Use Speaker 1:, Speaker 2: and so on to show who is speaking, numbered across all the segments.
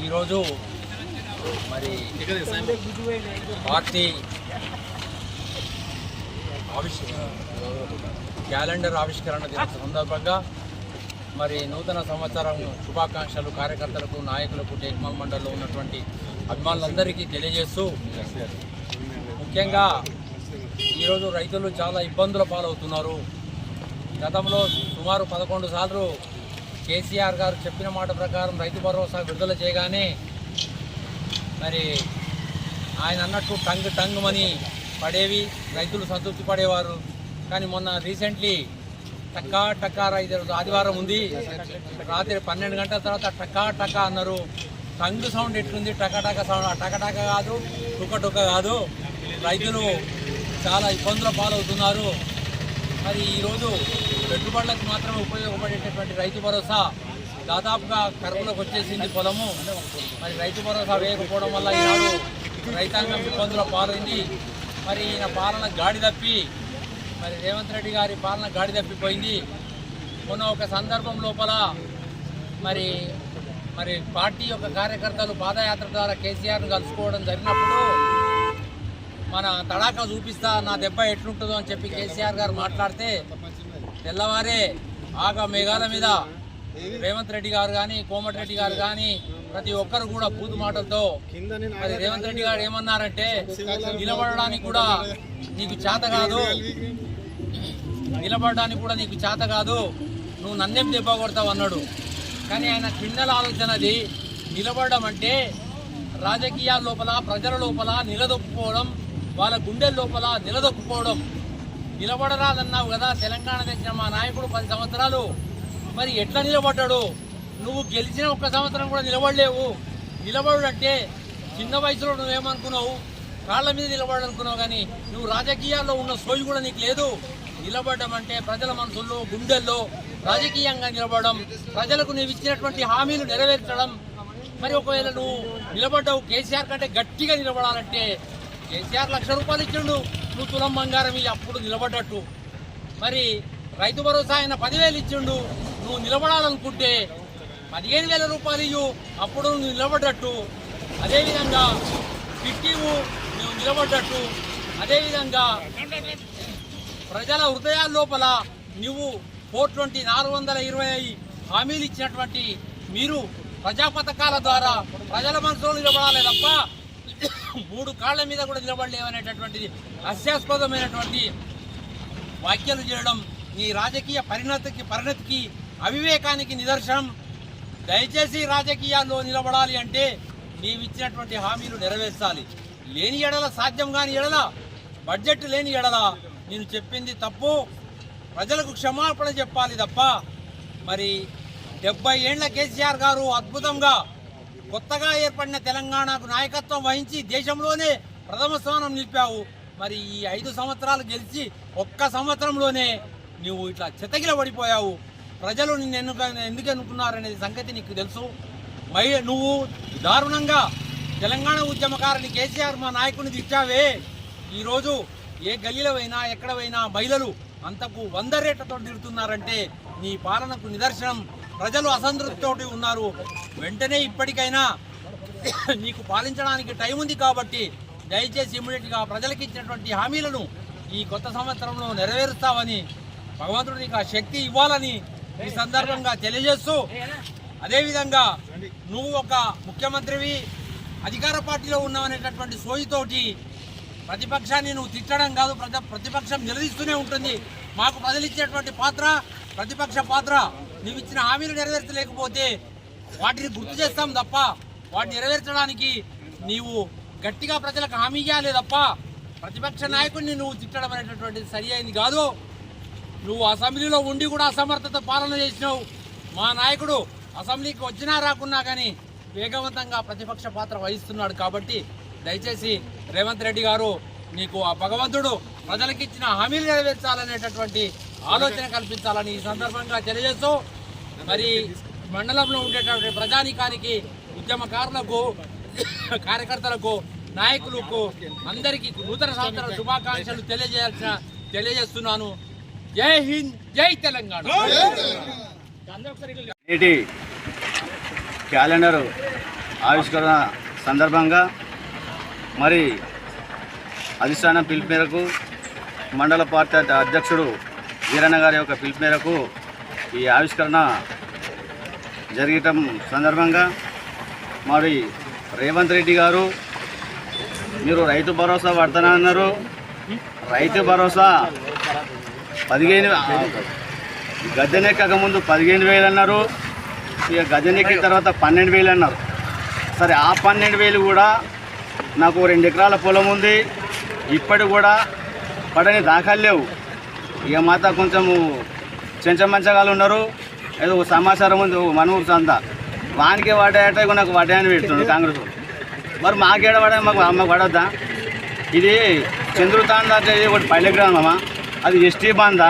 Speaker 1: ఈరోజు మరి party ఆవిష్ calendar ఆవిష్కరణ దిన సందర్భంగా మరి నూతన సంవత్సరం శుభాకాంక్షలు కార్యకర్తలకు నాయకులకు టేక్మాల్ మండలిలో ఉన్నటువంటి అభిమానులందరికీ తెలియజేస్తూ ముఖ్యంగా ఈరోజు రైతులు చాలా ఇబ్బందుల పాలవుతున్నారు. గతంలో సుమారు పదకొండు సార్లు కేసీఆర్ గారు చెప్పిన మాట ప్రకారం రైతు భరోసా విడుదల చేయగానే మరి ఆయన అన్నట్టు టంగ్ టంగ్ మని పడేవి రైతులు సంతృప్తి పడేవారు. కానీ మొన్న రీసెంట్లీ టక్కా టక్కా రైతు ఆదివారం ఉంది. రాత్రి పన్నెండు గంటల తర్వాత టక్కా టక్కా అన్నారు. టంగ్ సౌండ్ ఎట్లుంది? టకా సౌండ్. ఆ కాదు టుక కాదు. రైతులు చాలా ఇబ్బందుల పాలవుతున్నారు. మరి ఈరోజు పెట్టుబడులకు మాత్రమే ఉపయోగపడేటటువంటి రైతు భరోసా దాదాపుగా కరువులకు వచ్చేసింది పొలము. మరి రైతు భరోసా వేయకపోవడం వల్ల ఈనాడు రైతాంగం ఇబ్బందుల పాలైంది. మరి ఈయన పాలన గాడి తప్పి మరి రేవంత్ రెడ్డి గారి పాలన గాడి తప్పిపోయింది. మొన్న ఒక సందర్భం లోపల మరి మరి పార్టీ యొక్క కార్యకర్తలు పాదయాత్ర ద్వారా కేసీఆర్ను కలుసుకోవడం జరిగినప్పుడు మన తడాకా చూపిస్తా నా దెబ్బ ఎట్లుంటుందో అని చెప్పి కేసీఆర్ గారు మాట్లాడితే తెల్లవారే ఆగ మేఘాల మీద రేవంత్ రెడ్డి గారు కానీ కోమటిరెడ్డి గారు కానీ ప్రతి ఒక్కరు కూడా పూతు మాటలతో మరి రేవంత్ రెడ్డి గారు ఏమన్నారంటే నిలబడడానికి కూడా నీకు చేత కాదు. నిలబడడానికి కూడా నీకు చేత కాదు. నువ్వు నన్నేం దెబ్బ కొడతావు అన్నాడు. కానీ ఆయన క్రిమినల్ ఆలోచన అది నిలబడడం అంటే రాజకీయాల లోపల ప్రజల లోపల నిలదొక్కుకోవడం వాళ్ళ గుండెల లోపల నిలదొక్కుకోవడం నిలబడరాదన్నావు కదా తెలంగాణ తెచ్చిన మా నాయకుడు పది సంవత్సరాలు. మరి ఎట్లా నిలబడ్డాడు? నువ్వు గెలిచిన ఒక్క సంవత్సరం కూడా నిలబడలేవు. నిలబడుడంటే చిన్న వయసులో నువ్వేమనుకున్నావు? కాళ్ళ మీద నిలబడాలనుకున్నావు కానీ నువ్వు రాజకీయాల్లో ఉన్న సోయి కూడా నీకు లేదు. నిలబడడం అంటే ప్రజల మనసుల్లో గుండెల్లో రాజకీయంగా నిలబడడం ప్రజలకు నీవు ఇచ్చినటువంటి హామీలు నెరవేర్చడం. మరి ఒకవేళ నువ్వు నిలబడ్డావు కేసీఆర్ కంటే గట్టిగా నిలబడాలంటే కేసీఆర్ లక్ష రూపాయలు ఇచ్చిండు. నువ్వు తులం బంగారం ఇవి అప్పుడు నిలబడ్డట్టు. మరి రైతు భరోసా ఆయన పదివేలు ఇచ్చిండు. నువ్వు నిలబడాలనుకుంటే పదిహేను వేల రూపాయలు ఇవ్వు అప్పుడు నువ్వు నిలబడ్డట్టు. అదేవిధంగా ఫిఫ్టీవు నువ్వు నిలబడ్డట్టు. అదేవిధంగా ప్రజల హృదయాల లోపల నువ్వు ఫోర్ నాలుగు వందల ఇరవై హామీలు ఇచ్చినటువంటి మీరు ప్రజా పథకాల ద్వారా ప్రజల మనసులో నిలబడాలి తప్ప మూడు కాళ్ళ మీద కూడా నిలబడలేవనేటటువంటిది హాస్యాస్పదమైనటువంటి వ్యాఖ్యలు చేయడం నీ రాజకీయ పరిణతికి పరిణతికి అవివేకానికి నిదర్శనం. దయచేసి రాజకీయాల్లో నిలబడాలి అంటే నీవిచ్చినటువంటి హామీలు నెరవేర్చాలి. లేని ఎడల సాధ్యం కాని ఎడల బడ్జెట్ లేని ఎడల నేను చెప్పింది తప్పు. ప్రజలకు క్షమాపణ చెప్పాలి తప్ప. మరి డెబ్బై ఏండ్ల కేసీఆర్ గారు అద్భుతంగా కొత్తగా ఏర్పడిన తెలంగాణకు నాయకత్వం వహించి దేశంలోనే ప్రథమ స్థానం నిలిపావు. మరి ఈ ఐదు సంవత్సరాలు గెలిచి ఒక్క సంవత్సరంలోనే నువ్వు ఇట్లా చితగిల పడిపోయావు. ప్రజలు నిన్ను ఎన్నుక ఎందుకు ఎన్నుకున్నారనేది సంగతి నీకు తెలుసు. మై నువ్వు దారుణంగా తెలంగాణ ఉద్యమకారుని కేసీఆర్ మా నాయకుడిని తిట్టావే. ఈరోజు ఏ గల్లీలో పోయినా ఎక్కడ పోయినా మహిళలు అంతకు వంద రేట్లతో తిరుగుతున్నారంటే నీ పాలనకు నిదర్శనం. ప్రజలు అసంతృప్తితోటి ఉన్నారు. వెంటనే ఇప్పటికైనా నీకు పాలించడానికి టైం ఉంది కాబట్టి దయచేసి ఇమ్మీడియట్గా ప్రజలకు ఇచ్చినటువంటి హామీలను ఈ కొత్త సంవత్సరంలో నెరవేరుస్తావని భగవంతుడు నీకు ఆ శక్తి ఇవ్వాలని ఈ సందర్భంగా తెలియజేస్తూ అదేవిధంగా నువ్వు ఒక ముఖ్యమంత్రివి అధికార పార్టీలో ఉన్నావనేటటువంటి సోయితోటి ప్రతిపక్షాన్ని నువ్వు తిట్టడం కాదు ప్రతిపక్షం నిలదీస్తూనే ఉంటుంది. మాకు బదిలిచ్చేటువంటి పాత్ర ప్రతిపక్ష పాత్ర. నువ్వు ఇచ్చిన హామీలు నెరవేర్చలేకపోతే వాటిని గుర్తు చేస్తాం తప్ప వాటిని నెరవేర్చడానికి నీవు గట్టిగా ప్రజలకు హామీ ఇవ్వాలి తప్ప ప్రతిపక్ష నాయకుడిని నువ్వు తిట్టడం అనేటటువంటిది సరి అయింది కాదు. నువ్వు అసెంబ్లీలో ఉండి కూడా అసమర్థత పాలన చేసినావు. మా నాయకుడు అసెంబ్లీకి వచ్చినా రాకున్నా కానీ వేగవంతంగా ప్రతిపక్ష పాత్ర వహిస్తున్నాడు కాబట్టి దయచేసి రేవంత్ రెడ్డి గారు నీకు ఆ భగవంతుడు ప్రజలకు ఇచ్చిన హామీలు నెరవేర్చాలనేటటువంటి ఆలోచన కల్పించాలని ఈ సందర్భంగా తెలియజేస్తూ మరి మండలంలో ఉండేటువంటి ప్రజానికానికి ఉద్యమకారులకు కార్యకర్తలకు నాయకులకు అందరికీ నూతన సంవత్సర శుభాకాంక్షలు తెలియజేయాల్సిన తెలియజేస్తున్నాను. జై హింద్ జై తెలంగాణ.
Speaker 2: నేటి క్యాలెండర్ ఆవిష్కరణ సందర్భంగా మరి అధిష్టానం పిలుపు మేరకు మండల పార్టీ అధ్యక్షుడు వీరన్న గారి యొక్క పిలుపు మేరకు ఈ ఆవిష్కరణ జరగటం సందర్భంగా మరి రేవంత్ రెడ్డి గారు మీరు రైతు భరోసా పడతానా అన్నారు. రైతు భరోసా పదిహేను గద్దెనెక్కక ముందు పదిహేను వేలు అన్నారు. ఇక గద్దెనెక్కిన తర్వాత పన్నెండు వేలు అన్నారు. సరే ఆ పన్నెండు వేలు కూడా నాకు రెండు ఎకరాల పొలం ఉంది. ఇప్పటి కూడా పడని దాఖలు లేవు. ఇక మాత కొంచెము చెంచమంచగాలు ఉన్నారు. ఏదో ఒక సమాచారం ఉంది. మనూరు సంత. వానికే వాడాయట ఇక నాకు వడ్డాయని పెడుతుంది కాంగ్రెస్ మరి మాకేడ పడే మాకు మాకు పడద్దా ఇది చంద్రుతాండ అంటే ఒకటి పల్లె గ్రామమా? అది ఎస్టీ బంద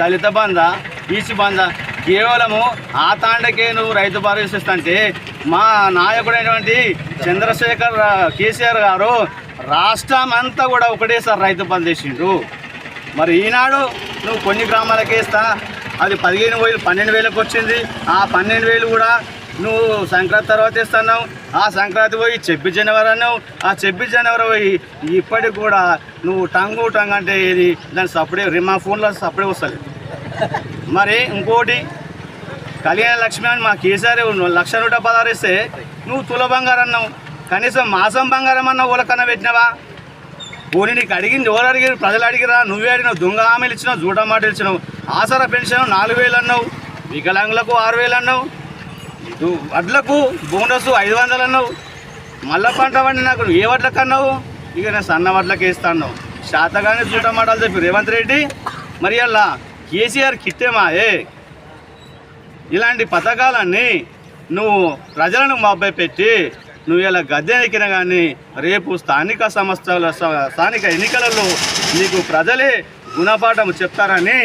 Speaker 2: దళిత బంద బీసీ బంద కేవలము ఆ తాండకే నువ్వు రైతు భరోసా అంటే మా నాయకుడైనటువంటి చంద్రశేఖర్ కేసీఆర్ గారు రాష్ట్రం అంతా కూడా ఒకటేసారి రైతు బంద్ చేసిండు మరి ఈనాడు నువ్వు కొన్ని గ్రామాలకే ఇస్తా అది పదిహేను వేలు పన్నెండు వేలకు వచ్చింది. ఆ పన్నెండు వేలు కూడా నువ్వు సంక్రాంతి తర్వాత ఇస్తున్నావు. ఆ సంక్రాంతి పోయి చెప్పి జనవరి అన్నావు. ఆ చెప్పి జనవరి పోయి ఇప్పటికి కూడా నువ్వు టంగు టంగ్ అంటే ఇది దాని సప్పుడే మా ఫోన్లో సప్పుడే వస్తుంది. మరి ఇంకోటి కళ్యాణ లక్ష్మి అని మా కేసీఆర్ లక్ష నూట పదహారు ఇస్తే నువ్వు తుల బంగారం అన్నావు. కనీసం మాసం బంగారం అన్నావు ఊలకన్నా పెట్టినావా? పోనీ నీకు అడిగింది ఎవరు అడిగారు ప్రజలు అడిగిరా నువ్వే అడిగినావు దొంగ హామీలు ఇచ్చినావు జూట మాటలు ఇచ్చినావు. ఆసరా పెన్షన్ నాలుగు వేలు అన్నావు వికలాంగులకు ఆరు వేలు అన్నావు వడ్లకు బోనస్ ఐదు వందలు అన్నావు. మళ్ళా పంట వండి నాకు ఏ వడ్లకు అన్నావు? ఇక నేను సన్న వడ్లకు వేస్తాను అన్నావు. శాతగానే జూట మాటలు చెప్పి రేవంత్ రెడ్డి మరి అలా కేసీఆర్ కిట్టేమా? ఏ ఇలాంటి పథకాలన్నీ నువ్వు ప్రజలను మబ్బై పెట్టి నువ్వు ఇలా గద్దె ఎక్కిన కానీ రేపు స్థానిక సంస్థల స్థానిక ఎన్నికలలో నీకు ప్రజలే గుణపాఠం చెప్తారని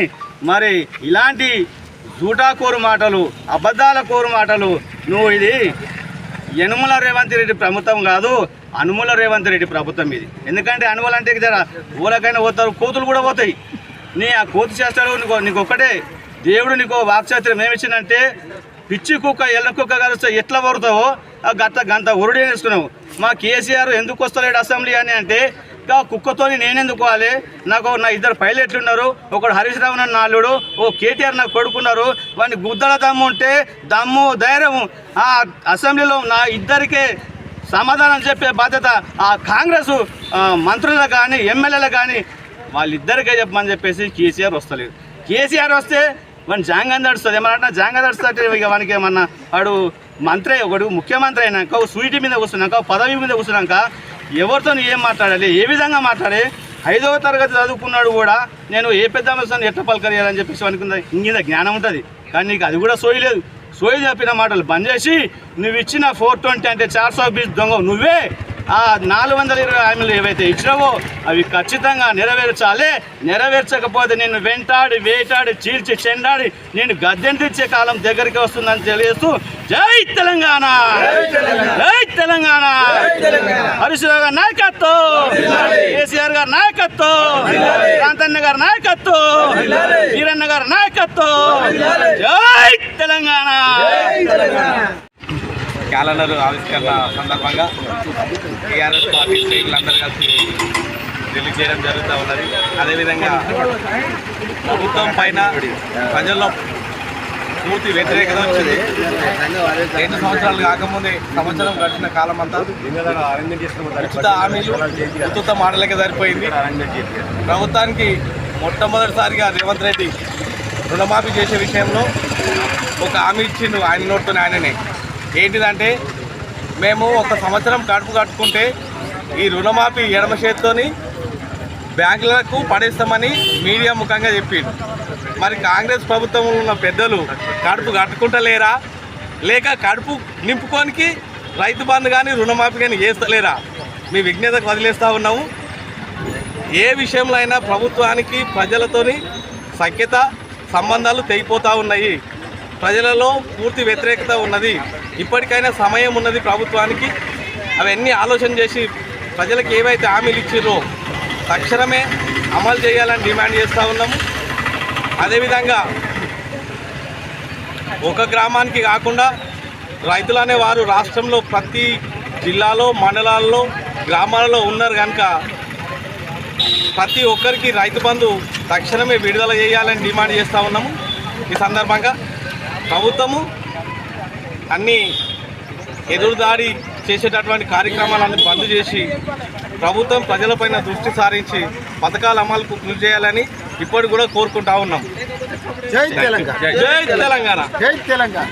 Speaker 2: మరి ఇలాంటి జూటాకోరు మాటలు అబద్ధాల కోరు మాటలు నువ్వు ఇది యనుమల రేవంత్ రెడ్డి ప్రభుత్వం కాదు అనుమల రేవంత్ రెడ్డి ప్రభుత్వం ఇది. ఎందుకంటే అనుమలంటే జర ఊరకైనా పోతారు కోతులు కూడా పోతాయి. నీ ఆ కోతు చేస్తాడు నీకు నీకు ఒక్కటే దేవుడు నీకు వాక్చాత్రం ఏమిచ్చిందంటే పిచ్చి కుక్క ఎల్ల కుక్క కలిస్తే ఎట్లా వరుతావో ఆ గంత గంత ఉరుడు వేసుకున్నావు మా కేసీఆర్ ఎందుకు వస్తలేడు అసెంబ్లీ అని అంటే ఇంకా కుక్కతోని నేనెందుకు వాలి నాకు నా ఇద్దరు పైలట్లు ఉన్నారు ఒకడు హరీష్ రావు నన్ను నాలుడు ఓ కేటీఆర్ నాకు కొడుకున్నారు వాడిని గుద్దల దమ్ము ఉంటే దమ్ము ధైర్యము. ఆ అసెంబ్లీలో నా ఇద్దరికే సమాధానం చెప్పే బాధ్యత ఆ కాంగ్రెస్ మంత్రులు కానీ ఎమ్మెల్యేలు కానీ వాళ్ళిద్దరికే చెప్పమని చెప్పేసి కేసీఆర్ వస్తలేదు. కేసీఆర్ వస్తే వాడిని జాంగా నడుస్తుంది ఏమన్నా జాంగా నడుస్తుంటే ఇక వానికి ఏమన్నా వాడు మంత్రి ఒకడు ముఖ్యమంత్రి అయినాక ఓ స్వీటీ మీద కూర్చున్నాక ఓ పదవి మీద కూర్చున్నాక ఎవరితో ఏం మాట్లాడాలి? ఏ విధంగా మాట్లాడి ఐదవ తరగతి చదువుకున్నాడు కూడా నేను ఏ పెద్ద మనిషిని ఎట్ట పలకరియాలని చెప్పేసి అనుకుందా ఇంగిద జ్ఞానం ఉంటుంది. కానీ నీకు అది కూడా సోయలేదు సోయి చెప్పిన మాటలు బంద్ చేసి నువ్వు ఇచ్చిన ఫోర్ ట్వంటీ అంటే చార్ సో బీచ్ దొంగ నువ్వే ఆ నాలుగు వందల ఇరవై హామీలు ఏవైతే ఇచ్చినావో అవి ఖచ్చితంగా నెరవేర్చాలి. నెరవేర్చకపోతే నేను వెంటాడి వేటాడి చీల్చి చెండాడి నేను గద్దెంటిచ్చే కాలం దగ్గరికి వస్తుందని తెలియజేస్తూ జై తెలంగాణ! జై తెలంగాణ! హరీశ్రావు గారి నాయకత్వం! కేసీఆర్ గారి నాయకత్వం! కాంతన్న గారి నాయకత్వం! వీరన్న గారి నాయకత్వం! జై తెలంగాణ!
Speaker 3: క్యాలెండర్ ఆవిష్కరణ సందర్భంగా టీఆర్ఎస్ పార్టీ శ్రేణులందరూ కలిసి రిలీజ్ చేయడం జరుగుతూ ఉన్నది. అదేవిధంగా ప్రభుత్వం పైన ప్రజల్లో పూర్తి వ్యతిరేకత వచ్చింది. రెండు సంవత్సరాలు కాకముందే సంవత్సరం గడిచిన కాలం అంతా ఉచిత హామీలు ఉచిత మాటలకే సరిపోయింది. ప్రభుత్వానికి మొట్టమొదటిసారిగా రేవంత్ రెడ్డి రుణమాఫీ చేసే విషయంలో ఒక హామీ ఇచ్చిండు ఆయన నోటుతో ఆయననే. ఏంటిదంటే మేము ఒక సంవత్సరం కడుపు కట్టుకుంటే ఈ రుణమాఫీ ఎడమ చేతితోని బ్యాంకులకు పడేస్తామని మీడియా ముఖంగా చెప్పిండు. మరి కాంగ్రెస్ ప్రభుత్వంలో ఉన్న పెద్దలు కడుపు కట్టుకుంటలేరా? లేక కడుపు నింపుకోనికి రైతు బంధు కానీ రుణమాఫీ కానీ చేస్తలేరా? మీ విజ్ఞతకు వదిలేస్తూ ఉన్నాము. ఏ విషయంలో అయినా ప్రభుత్వానికి ప్రజలతోని సఖ్యత సంబంధాలు తెగిపోతూ ఉన్నాయి. ప్రజలలో పూర్తి వ్యతిరేకత ఉన్నది. ఇప్పటికైనా సమయం ఉన్నది ప్రభుత్వానికి. అవన్నీ ఆలోచన చేసి ప్రజలకు ఏవైతే హామీలు ఇచ్చారో తక్షణమే అమలు చేయాలని డిమాండ్ చేస్తూ ఉన్నాము. అదేవిధంగా ఒక గ్రామానికి కాకుండా రైతులు అనేవారు రాష్ట్రంలో ప్రతి జిల్లాలో మండలాల్లో గ్రామాలలో ఉన్నారు కనుక ప్రతి ఒక్కరికి రైతు బంధు తక్షణమే విడుదల చేయాలని డిమాండ్ చేస్తూ ఉన్నాము. ఈ సందర్భంగా ప్రభుత్వము అన్ని ఎదురుదాడి చేసేటటువంటి కార్యక్రమాలను బంద్ చేసి ప్రభుత్వం ప్రజలపైన దృష్టి సారించి పథకాల అమలుకు కృషి చేయాలని ఇప్పటికి కూడా కోరుకుంటా ఉన్నాం.
Speaker 4: జై తెలంగాణ.
Speaker 3: జై తెలంగాణ.
Speaker 4: జై తెలంగాణ.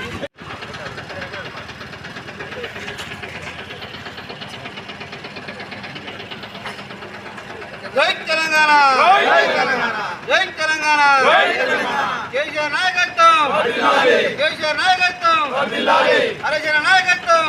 Speaker 2: జై తెలంగాణ. జై తెలంగాణ. కేసీఆర్ నాయకత్వం. నాయకత్వం కేసీఆర్ నాయకత్వం. హరిజన నాయకత్వం.